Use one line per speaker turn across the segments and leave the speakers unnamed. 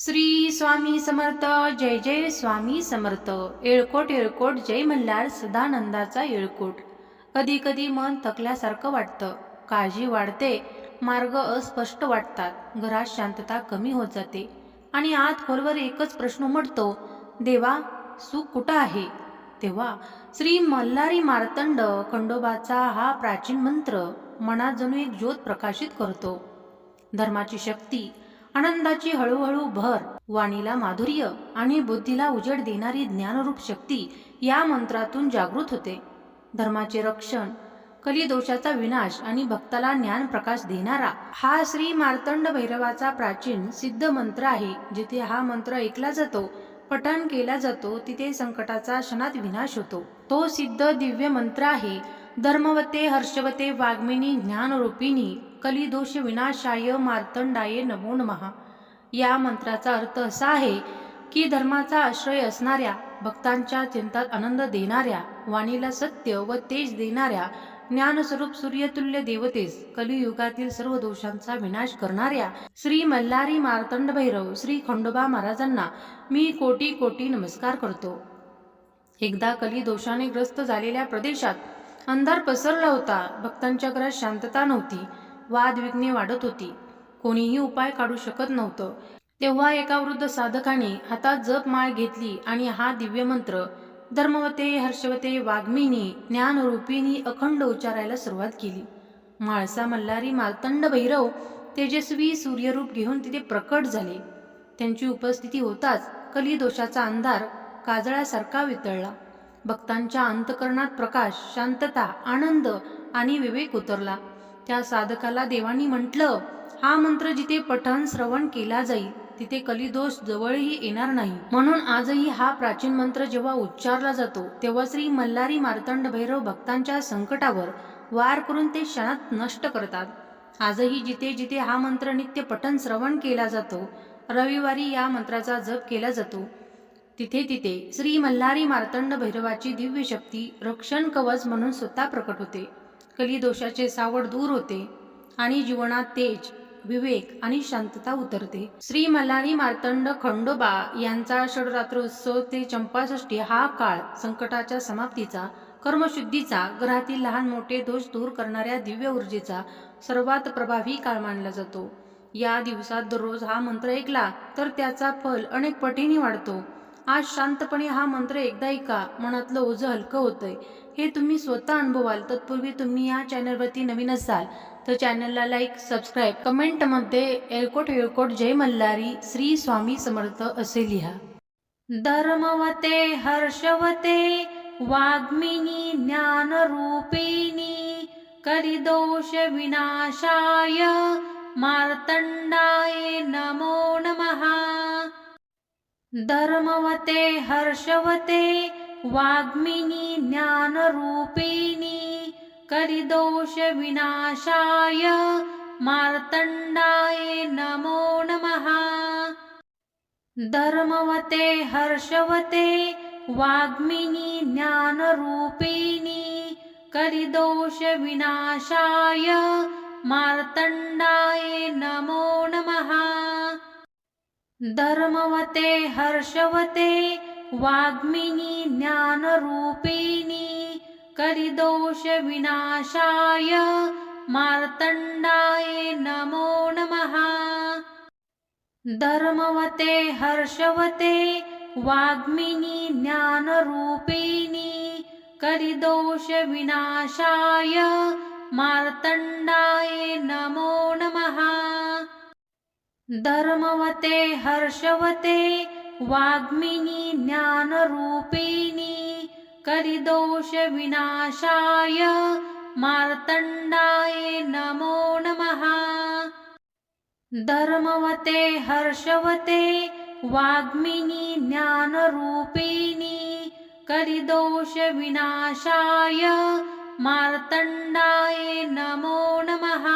श्री स्वामी समर्थ जय जय स्वामी समर्थ. येळकोट येळकोट जय मल्हार सदानंदाचा येळकोट. कधी कधी मन थकल्यासारखं वाटतं. काळजी वाढते मार्ग अस्पष्ट वाटतात. घरात शांतता कमी होत जाते. आणि आत खोलवर एकच प्रश्न उमटतो देवा सुख कुठं आहे? तेव्हा श्री मल्हारी मार्तंड खंडोबाचा हा प्राचीन मंत्र मनात जणू एक ज्योत प्रकाशित करतो. धर्माची शक्ती आनंदाची हळूहळू भर वाणीला माधुर्य आणि बुद्धीला उजेड देणारी ज्ञानरूप शक्ती या मंत्रातून जागृत होते. धर्माचे रक्षण कलिदोषाचा विनाश आणि भक्ताला ज्ञान प्रकाश देणारा हा श्री मार्तंड भैरवाचा प्राचीन सिद्ध मंत्र आहे जिथे हा मंत्र ऐकला जातो पठण केला जातो तिथे संकटाचा क्षणात विनाश होतो. तो सिद्ध दिव्य मंत्र आहे धर्मवते हर्षवते वाग्मिनी ज्ञानरूपिणी कलिदोष विनाशाय मार्तंडाय नमो नमः. या मंत्राचा अर्थ असा आहे की धर्माचा आश्रय असणाऱ्या भक्तांच्या चिंतात आनंद देणाऱ्या वाणीला सत्य व तेज देणाऱ्या ज्ञानस्वरूप सूर्यतुल्य देवतेस कलियुगातील सर्व दोषांचा विनाश करणाऱ्या श्री मल्हारी मार्तंड भैरव श्री खंडोबा महाराजांना मी कोटी कोटी नमस्कार करतो. एकदा कली दोषाने ग्रस्त झालेल्या प्रदेशात अंधार पसरला होता. भक्तांच्या घरात शांतता नव्हती. वादविघ्ने वाढत होती. कोणीही उपाय काढू शकत नव्हतं. तेव्हा एका वृद्ध साधकाने हातात जप माळ घेतली आणि हा दिव्य मंत्र धर्मवते हर्षवते वाग्मिनी ज्ञानरूपिणी अखंड उच्चारायला सुरुवात केली. म्हाळसा मल्हारी मार्तंड भैरव तेजस्वी सूर्यरूप घेऊन तिथे प्रकट झाले. त्यांची उपस्थिती होताच कलिदोषाचा अंधार काजळासारखा वितळला. भक्तांच्या अंतकरणात प्रकाश शांतता आनंद आणि विवेक उतरला. त्या साधकाला देवानी म्हटलं हा मंत्र जिथे पठण श्रवण केला जाईल तिथे कलिदोष जवळही येणार नाही. म्हणून आजही हा प्राचीन मंत्र जेव्हा उच्चारला जातो तेव्हा श्री मल्हारी मार्तंड भैरव भक्तांच्या संकटावर वार करून ते क्षणात नष्ट करतात. आजही जिथे जिथे हा मंत्र नित्य पठण श्रवण केला जातो रविवारी या मंत्राचा जप केला जातो तिथे तिथे श्री मल्हारी मार्तंड भैरवाची दिव्य शक्ती रक्षण कवच म्हणून स्वतः प्रकट होते. कलिदोषाचे सावड दूर होते आणि जीवनात तेज विवेक आणि शांतता उतरते. श्री मल्हारी मार्तंड खंडोबा यांचा षडरात्रोत्सव ते चंपाषष्ठी हा काळ संकटाच्या समाप्तीचा कर्मशुद्धीचा ग्रहातील लहान मोठे दोष दूर करणाऱ्या दिव्य ऊर्जेचा सर्वात प्रभावी काळ मानला जातो. या दिवसात दररोज हा मंत्र ऐकला तर त्याचा फल अनेक पटीने वाढतो. आज शांतपणे हा मंत्र एकदा ऐका मनातलं ओझं हलकं होतंय? हे तुम्ही स्वतः अनुभवाल तत्पूर्वी तुम्ही या चॅनलवरती नवीन असाल तर चॅनलला लाईक सबस्क्राईब कमेंटमध्ये एळकोट एळकोट जय मल्हारी श्री स्वामी समर्थ असे लिहा. धर्मवते हर्षवते वाग्मिनी ज्ञानरूपिणी करिदोष विनाशाय मार्तंडाय नमो नमः. धर्मवते हर्षवते वाग्मिनी ज्ञानरूपिणी कलिदोष विनाशाय मार्तंडाय नमो नमः। धर्मवते हर्षवते वाग्मिनी ज्ञानरूपिणी कलिदोष विनाशाय मार्तंडाय नमो नमः। धर्मवते हर्षवते वाग्मिनी ज्ञानरूपिणी कलिदोष विनाशाय मार्तंडाय नमो नमः। धर्मवते हर्षवते वाग्मिनी ज्ञानरूपिणी कलिदोष विनाशाय मार्तंडाय नमो धर्मवते हर्षवते वाग्मिनी ज्ञानरूपिणी कलिदोष विनाशाय मार्तंडाय नमो नमः। धर्मवते हर्षवते वाग्मिनी ज्ञानरूपिणी कलिदोष विनाशाय मार्तंडाय नमो नमः।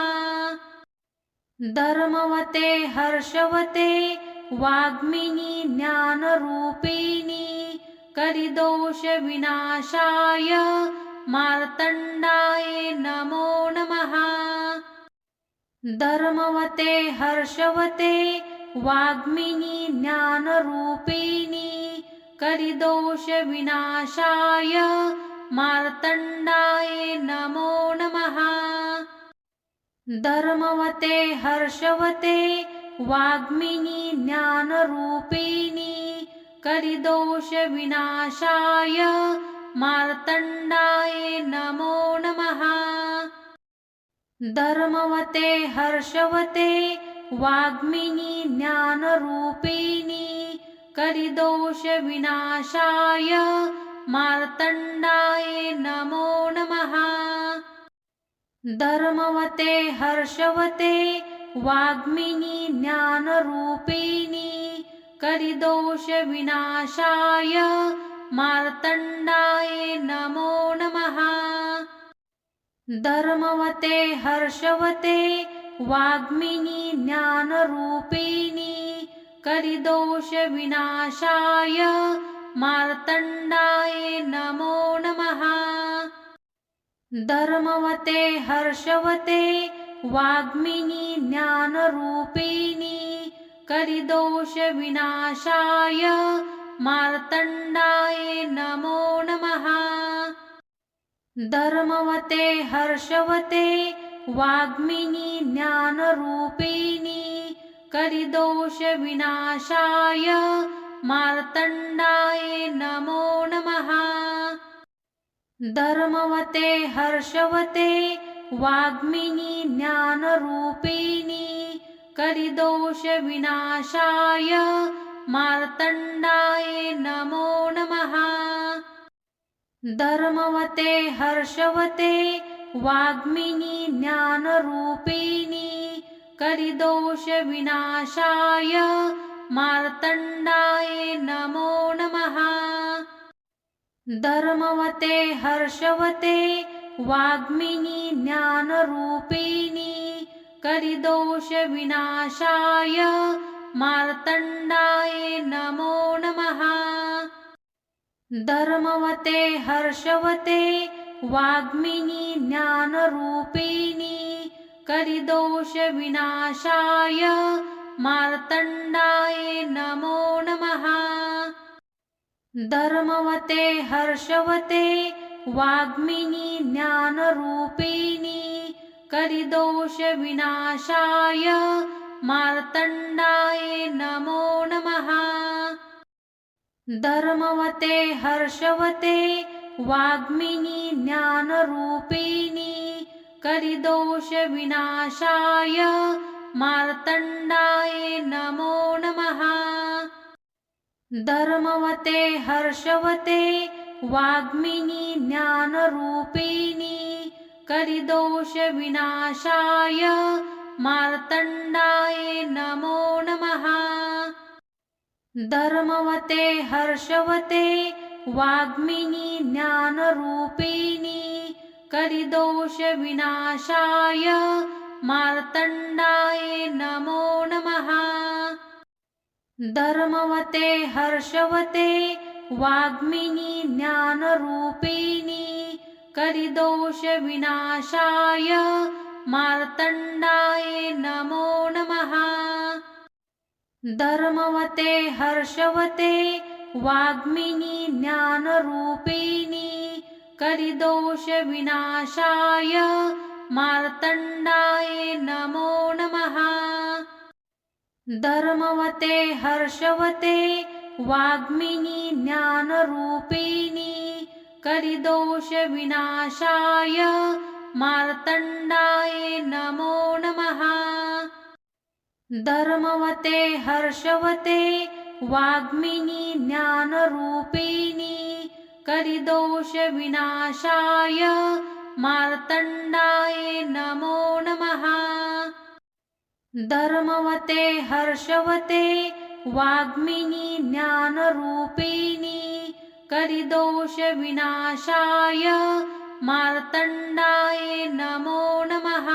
धर्मवते हर्षवते वाग्मिनी ज्ञानरूपिणी कलिदोष विनाशाय मार्तंडाय नमो नमः। धर्मवते हर्षवते
वाग्मिनी ज्ञानरूपिणी करिदोष विनाशाय मार्तण्डाय नमो नमः। धर्मवते हर्षवते वाग्मिनी ज्ञानरूपिणी करिदोषविनाशाय मार्तण्डाय नमो नमः। धर्मवते हर्षवते वाग्मिनी ज्ञानरूपिणी करिदोषविनाशाय मार्तण्डाय नमो नमः। धर्मवते हर्षवते वाग्मिनी ज्ञानरूपिणी करिदोष विनाशाय मार्तण्डाय नमो नमः। धर्मवते हर्षवते वाग्मिनी ज्ञानरूपिणी करिदोष विनाशाय मार्तण्डाय नमो नमः। धर्मवते हर्षवते वाग्मिनी ज्ञानरूपिणी करिदोष विनाशाय मार्तण्डाय नमो नमः। धर्मवते हर्षवते वाग्मिनी ज्ञानरूपिणी करिदोष विनाशाय मार्तण्डाय नमो नमः। धर्मवते हर्षवते वाग्मिनी ज्ञानरूपिणी करिदोष विनाशाय मार्तण्डाय नमो नमः। धर्मवते हर्षवते वाग्मिनी ज्ञानरूपिणी करिदोष विनाशाय मार्तण्डाय नमो नमः। धर्मवते हर्षवते वाग्मिनी ज्ञानरूपिणी करिदोषविनाशाय मार्तण्डाय नमो नमः। धर्मवते हर्षवते वाग्मिनी ज्ञानरूपिणी करिदोषविनाशाय मार्तण्डाय नमो नमः। धर्मवते हर्षवते वाग्मिनी ज्ञानरूपिणी कलिदोषविनाशाय मार्तण्डाय नमो नमः। धर्मवते हर्षवते वाग्मिनी ज्ञानरूपिणी कलिदोषविनाशाय मार्तण्डाय नमो नमः। धर्मवते हर्षवते वाग्मिनी ज्ञानरूपिणी करिदोष विनाशाय मार्तण्डाय नमो नमः। धर्मवते हर्षवते वाग्मिनी ज्ञानरूपिणी करिदोष विनाशाय मार्तण्डाय नमो नमः। धर्मवते हर्षवते वाग्मिनी ज्ञानरूपिणी करिदोष विनाशाय मार्तण्डाय नमो नमः। धर्मवते हर्षवते वाग्मिनी ज्ञानरूपिणी करिदोष विनाशाय मार्तण्डाय नमो नमः। धर्मवते हर्षवते वाग्मिनी ज्ञानरूपिणी करिदोष विनाशाय मार्तण्डाय नमो नमः। धर्मवते हर्षवते वाग्मिनी ज्ञानरूपिणी करिदोष विनाशाय मार्तण्डाय नमो नमः। धर्मवते हर्षवते वाग्मिनी ज्ञानरूपिणी करिदोष विनाशाय मार्तण्डाय नमो नमः।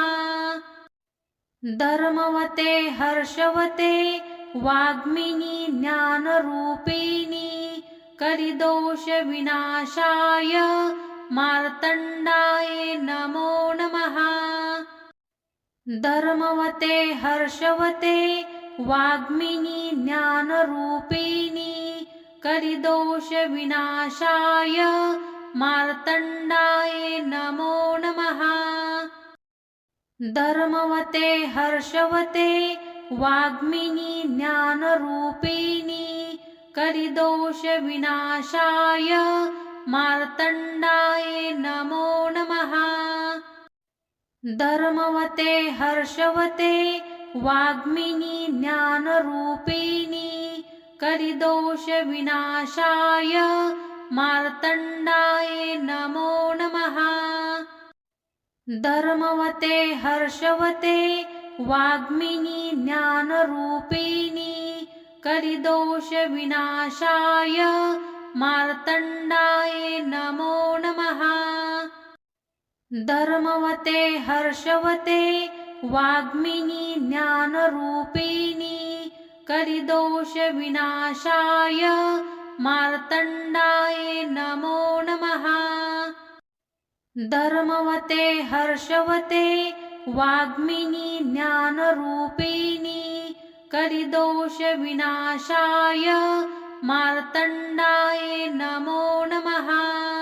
धर्मवते हर्षवते वाग्मिनी ज्ञानरूपिणी करिदोष विनाशाय मार्तण्डाय नमो नमः। धर्मवते हर्षवते वाग्मिनी ज्ञानरूपिणी करिदोष विनाशाय मार्तण्डाय नमो नमः। धर्मवते हर्षवते वाग्मिनी ज्ञानरूपिणी करिदोष विनाशाय मार्तण्डाय नमो नमः। धर्मवते हर्षवते वाग्मिनी ज्ञानरूपिणी करिदोष विनाशाय मार्तण्डाय नमो नमः। धर्मवते हर्षवते वाग्मिनी ज्ञानरूपिणी करिदोष विनाशाय मार्तण्डाय नमो नमः। धर्मवते हर्षवते वाग्मिनी ज्ञानरूपिणी करिदोष विनाशाय मार्तण्डाय नमो नमः। धर्मवते हर्षवते वाग्मिनी ज्ञानरूपिणी करिदोष विनाशाय मार्तण्डाय नमो नमः।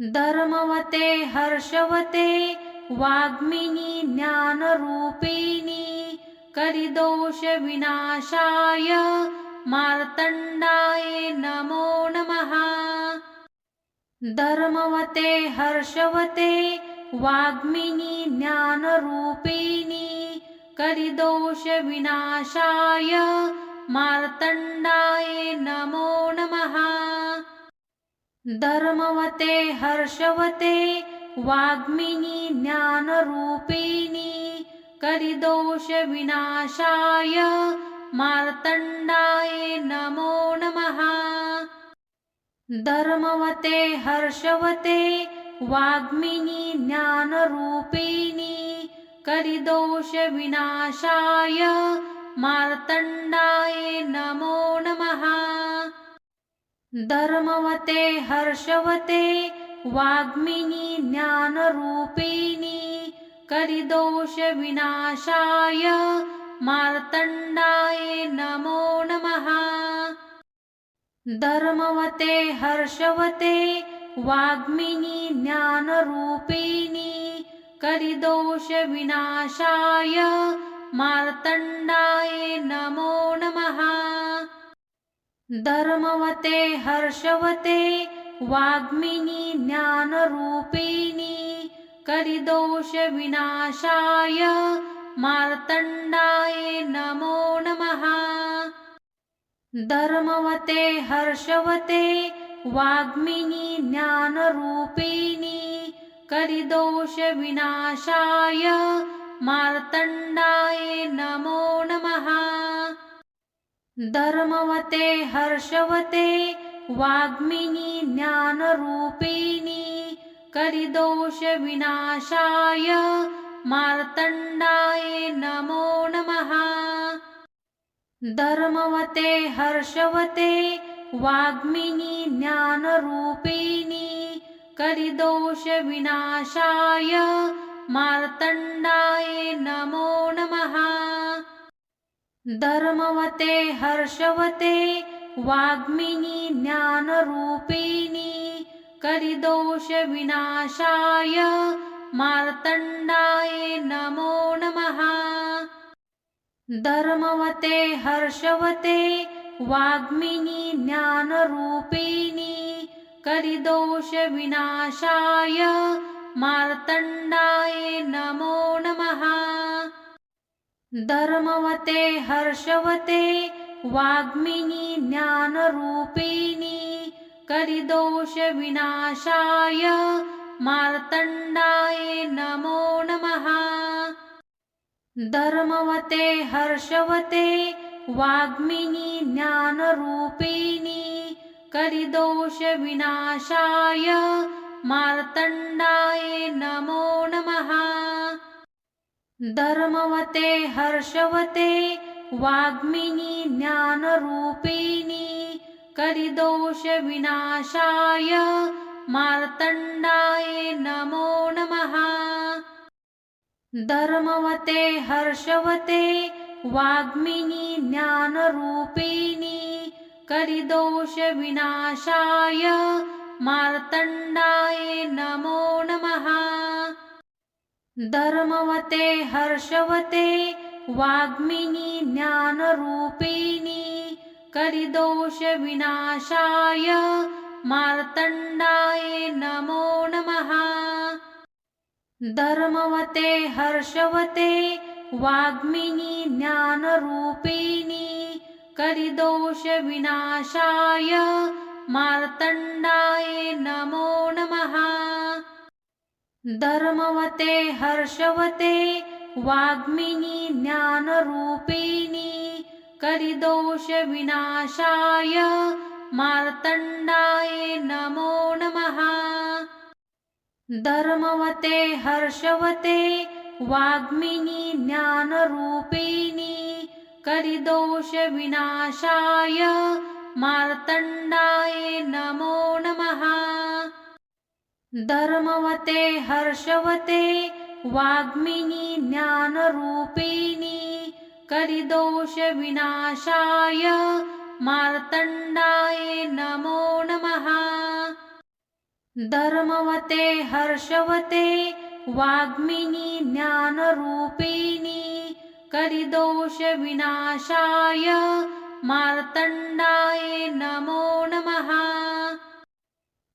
धर्मवते हर्षवते वाग्मिनी ज्ञानरूपिणी करिदोष विनाशाय मार्तण्डाय नमो नमः। धर्मवते हर्षवते वाग्मिनी ज्ञानरूपिणी करिदोष विनाशाय मार्तण्डाय नमो नमः। धर्मवते हर्षवते वाग्मिनी ज्ञानरूपिणी करिदोष विनाशाय मार्तण्डाय नमो नमः। धर्मवते हर्षवते वाग्मिनी ज्ञानरूपिणी करिदोष विनाशाय मार्तण्डाय नमो नमः। धर्मवते हर्षवते वाग्मिनी ज्ञानरूपिणी करिदोष विनाशाय मार्तण्डाय नमो नमः। धर्मवते हर्षवते वाग्मिनी ज्ञानरूपिणी करिदोष विनाशाय मार्तण्डाय नमो नमः। धर्मवते हर्षवते वाग्मिनी ज्ञानरूपिणी करिदोष विनाशाय मार्तण्डाय नमो नमः। धर्मवते हर्षवते वाग्मिनी ज्ञानरूपिणी करिदोष विनाशाय मार्तण्डाय नमो नमः। धर्मवते हर्षवते वाग्मिनी ज्ञानरूपिणी करिदोष विनाशाय मार्तण्डाय नमो नमः। धर्मवते हर्षवते वाग्मिनी ज्ञानरूपिणी करिदोष विनाशाय मार्तण्डाय नमो नमः। धर्मवते हर्षवते वाग्मिनी ज्ञानरूपिणी करिदोष विनाशाय मार्तण्डाय नमो नमः। धर्मवते हर्षवते वाग्मिनी ज्ञानरूपिणी करिदोष विनाशाय मार्तण्डाय नमो नमः। धर्मवते हर्षवते वाग्मिनी ज्ञानरूपिणी करिदोषविनाशाय मार्तण्डाय नमो नमः। धर्मवते हर्षवते वाग्मिनी ज्ञानरूपिणी करिदोषविनाशाय मार्तण्डाय नमो नमः। धर्मवते हर्षवते वाग्मिनी ज्ञानरूपिणी करिदोष विनाशाय मार्तण्डाय नमो नमः। धर्मवते हर्षवते वाग्मिनी ज्ञानरूपिणी करिदोष विनाशाय मार्तण्डाय नमो नमः। धर्मवते हर्षवते वाग्मिनी ज्ञानरूपिणी करिदोष विनाशाय मार्तण्डाय नमो नमः। धर्मवते हर्षवते वाग्मिनी ज्ञानरूपिणी करिदोष विनाशाय मार्तण्डाय नमो नमः। धर्मवते हर्षवते वाग्मिनी ज्ञानरूपिणी करिदोष विनाशाय मार्तण्डाय नमो नमः। धर्मवते हर्षवते वाग्मिनी ज्ञानरूपिणी करिदोष विनाशाय मार्तण्डाय नमो नमः। धर्मवते हर्षवते वाग्मिनी ज्ञानरूपिणी करिदोष विनाशाय मार्तण्डाय नमो नमः। धर्मवते हर्षवते वाग्मिनी ज्ञानरूपिणी करिदोष विनाशाय मार्तण्डाय नमो नमः।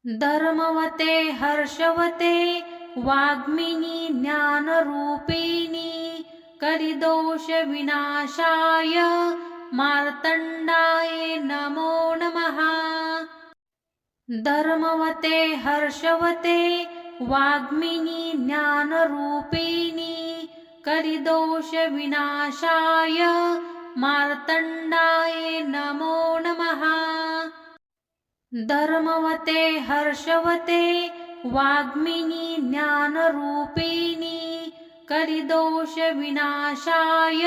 धर्मवते हर्षवते वाग्मिनी ज्ञानरूपिणी करिदोष विनाशाय मार्तण्डाय नमो नमः। धर्मवते हर्षवते वाग्मिनी ज्ञानरूपिणी करिदोष विनाशाय मार्तण्डाय नमो नमः। धर्मवते हर्षवते वाग्मिनी ज्ञानरूपिणी करिदोष विनाशाय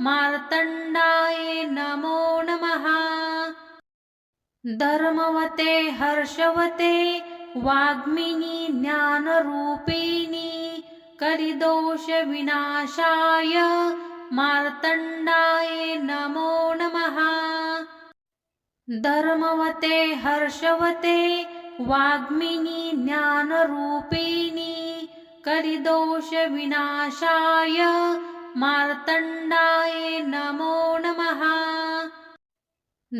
मार्तण्डाय नमो नमः। धर्मवते हर्षवते वाग्मिनी ज्ञानरूपिणी करिदोष विनाशाय मार्तण्डाय नमो नमः। धर्मवते हर्षवते वाग्मिनी ज्ञानरूपिणी करिदोष विनाशाय मार्तण्डाय नमो नमः।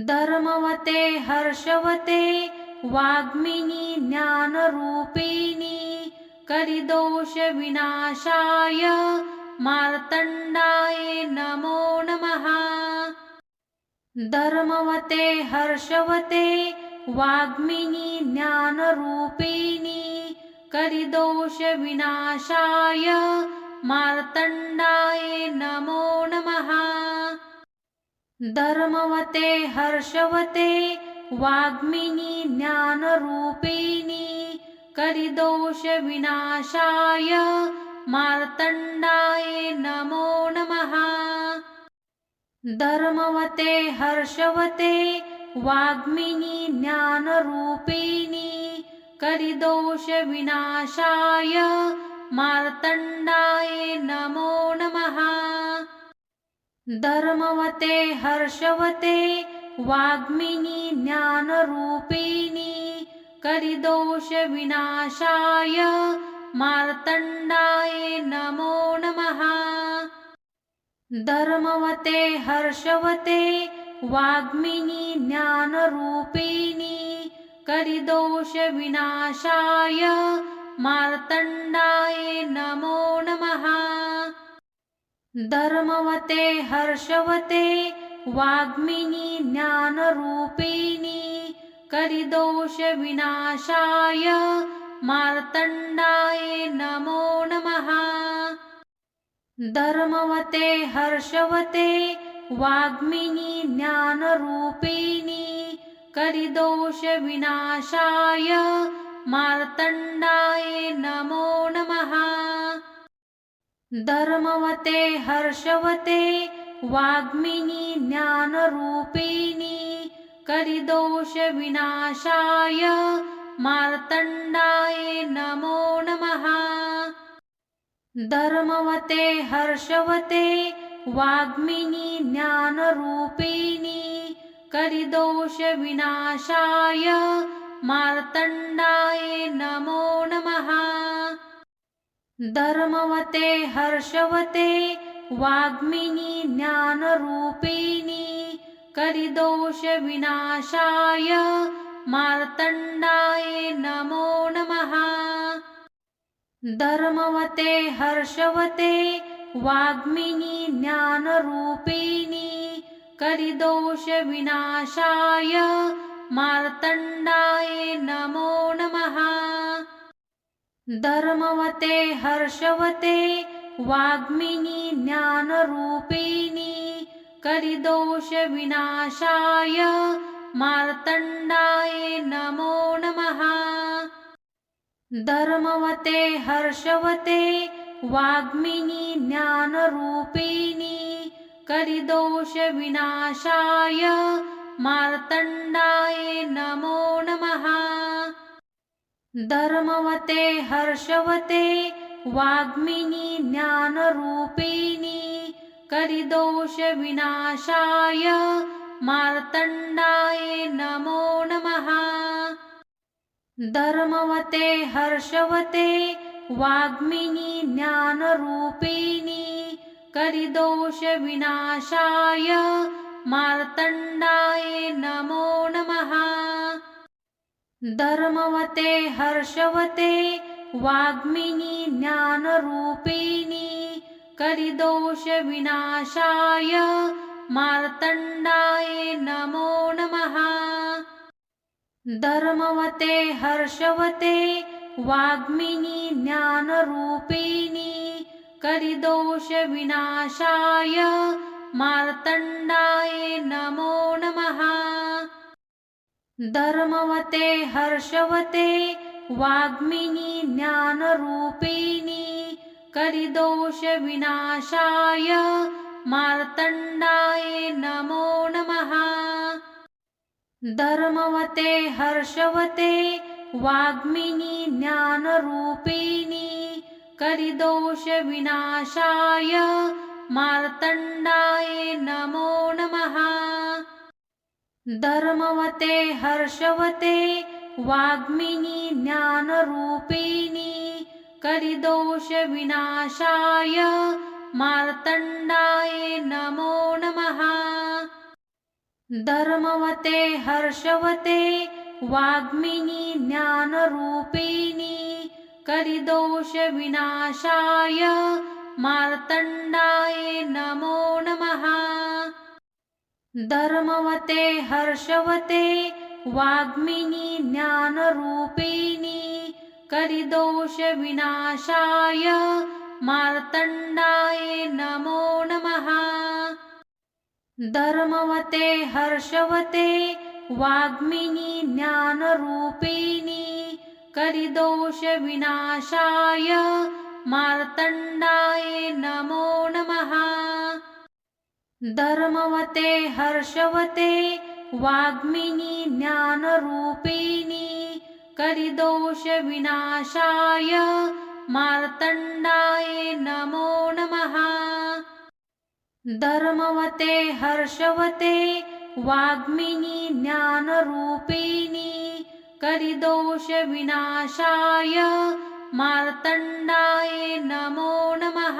धर्मवते हर्षवते वाग्मिनी ज्ञानरूपिणी करिदोष विनाशाय मार्तण्डाय नमो नमः। धर्मवते हर्षवते वाग्मिनी ज्ञानरूपिणी करिदोषविनाशाय मार्तण्डाय नमो नमः। धर्मवते हर्षवते वाग्मिनी ज्ञानरूपिणी करिदोषविनाशाय मार्तण्डाय नमो धर्मवते हर्षवते वाग्मिनी ज्ञानरूपिणी करिदोष विनाशाय मार्तण्डाय नमो नमः। धर्मवते हर्षवते वाग्मिनी ज्ञानरूपिणी करिदोष विनाशाय मार्तण्डाय नमो नमः। धर्मवते हर्षवते वाग्मिनी ज्ञानरूपिणी करिदोष विनाशाय मार्तण्डाय नमो नमः। धर्मवते हर्षवते वाग्मिनी ज्ञानरूपिणी करिदोष विनाशाय मार्तण्डाय नमो नमः। धर्मवते हर्षवते वाग्मिनी ज्ञानरूपिणी करिदोष विनाशाय मार्तण्डाय नमो नमः। धर्मवते हर्षवते वाग्मिनी ज्ञानरूपिणी करिदोष विनाशाय मार्तण्डाय नमो नमः। धर्मवते हर्षवते वाग्मिनी ज्ञानरूपिणी करिदोषविनाशाय मार्तण्डाय नमो नमः। धर्मवते हर्षवते वाग्मिनी ज्ञानरूपिणी करिदोषविनाशाय मार्तण्डाय नमो नमः। धर्मवते हर्षवते वाग्मिनी ज्ञानरूपिणी करिदोष विनाशाय मार्तण्डाय नमो नमः। धर्मवते हर्षवते वाग्मिनी ज्ञानरूपिणी करिदोष विनाशाय मार्तण्डाय नमो नमः। धर्मवते हर्षवते वाग्मिनी ज्ञानरूपिणी करिदोष विनाशाय मार्तण्डाय नमो नमः। धर्मवते हर्षवते वाग्मिनी ज्ञानरूपिणी करिदोष विनाशाय मार्तण्डाय नमो नमः। धर्मवते हर्षवते वाग्मिनी ज्ञानरूपिणी करिदोष विनाशाय मार्तण्डाय नमो नमः। धर्मवते हर्षवते वाग्मिनी ज्ञानरूपिणी करिदोष विनाशाय मार्तण्डाय नमो नमः। धर्मवते हर्षवते वाग्मिनी ज्ञानरूपिणी करिदोषविनाशाय मार्तण्डाय नमो नमः। धर्मवते हर्षवते वाग्मिनी ज्ञानरूपिणी करिदोषविनाशाय मार्तण्डाय नमो नमः। धर्मवते हर्षवते वाग्मिनी ज्ञानरूपिणी करिदोष विनाशाय मार्तण्डाय नमो नमः। धर्मवते हर्षवते वाग्मिनी ज्ञानरूपिणी करिदोष विनाशाय मार्तण्डाय नमो नमः। धर्मवते हर्षवते वाग्मिनी ज्ञानरूपिणी करिदोष विनाशाय मार्तण्डाय नमो नमः। धर्मवते हर्षवते वाग्मिनी ज्ञानरूपिणी करिदोष विनाशाय मार्तण्डाय नमो नमः। धर्मवते हर्षवते वाग्मिनी ज्ञानरूपिणी करिदोष विनाशाय मार्तण्डाय नमो नमः। धर्मवते हर्षवते वाग्मिनी ज्ञानरूपिणी करिदोष विनाशाय मार्तण्डाय नमो नमः। धर्मवते हर्षवते वाग्मिनी ज्ञानरूपिणी करिदोषविनाशाय मार्तण्डाय नमो नमः।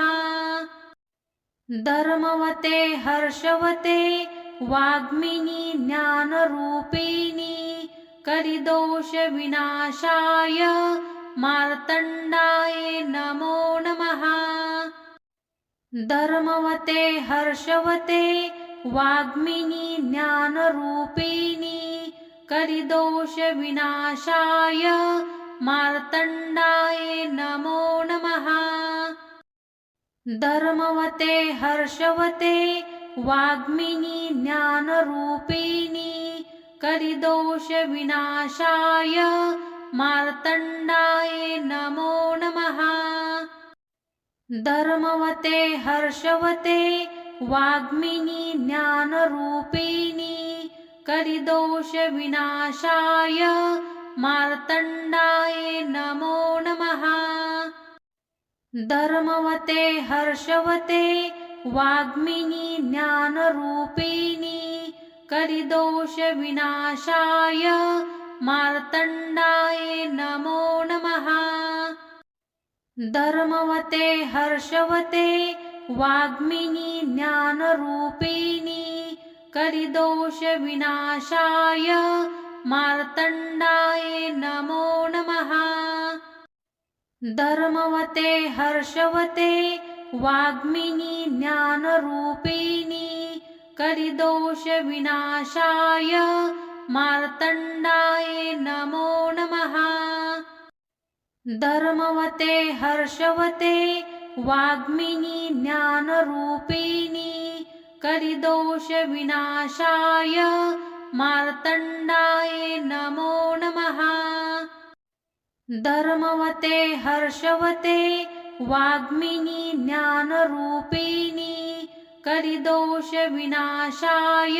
धर्मवते हर्षवते वाग्मिनी ज्ञानरूपिणी करिदोषविनाशाय मार्तण्डाय नमो नमः। धर्मवते हर्षवते वाग्मिनी ज्ञानरूपिणी करिदोष विनाशाय मार्तण्डाय नमो नमः। धर्मवते हर्षवते वाग्मिनी ज्ञानरूपिणी करिदोष विनाशाय मार्तण्डाय नमो नमः। धर्मवते हर्षवते वाग्मिनी ज्ञानरूपिणी करिदोष विनाशाय मार्तण्डाय नमो नमः। धर्मवते हर्षवते वाग्मिनी ज्ञानरूपिणी करिदोष विनाशाय मार्तण्डाय नमो नमः। धर्मवते हर्षवते वाग्मिनी ज्ञानरूपिणी करिदोष विनाशाय मार्तण्डाय नमो नमः। धर्मवते हर्षवते वाग्मिनी ज्ञानरूपिणी करिदोष विनाशाय मार्तण्डाय नमो नमः। धर्मवते हर्षवते वाग्मिनी ज्ञानरूपिणी करिदोषविनाशाय मार्तण्डाय नमो नमः। धर्मवते हर्षवते वाग्मिनी ज्ञानरूपिणी करिदोषविनाशाय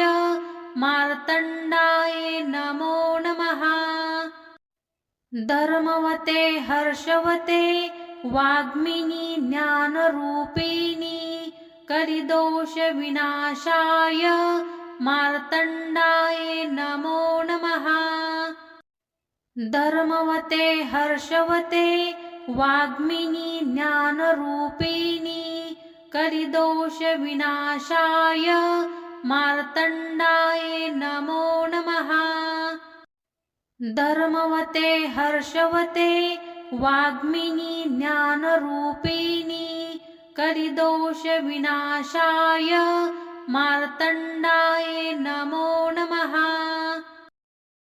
मार्तण्डाय नमो नमः। धर्मवते हर्षवते वाग्मिनी ज्ञानरूपिणी करिदोष विनाशाय मार्तण्डाय नमो नमः। धर्मवते हर्षवते वाग्मिनी ज्ञानरूपिणी करिदोष विनाशाय मार्तण्डाय नमो नमः। धर्मवते हर्षवते वाग्मिनी ज्ञानरूपिणी करिदोष विनाशाय मार्तण्डाय नमो नमः।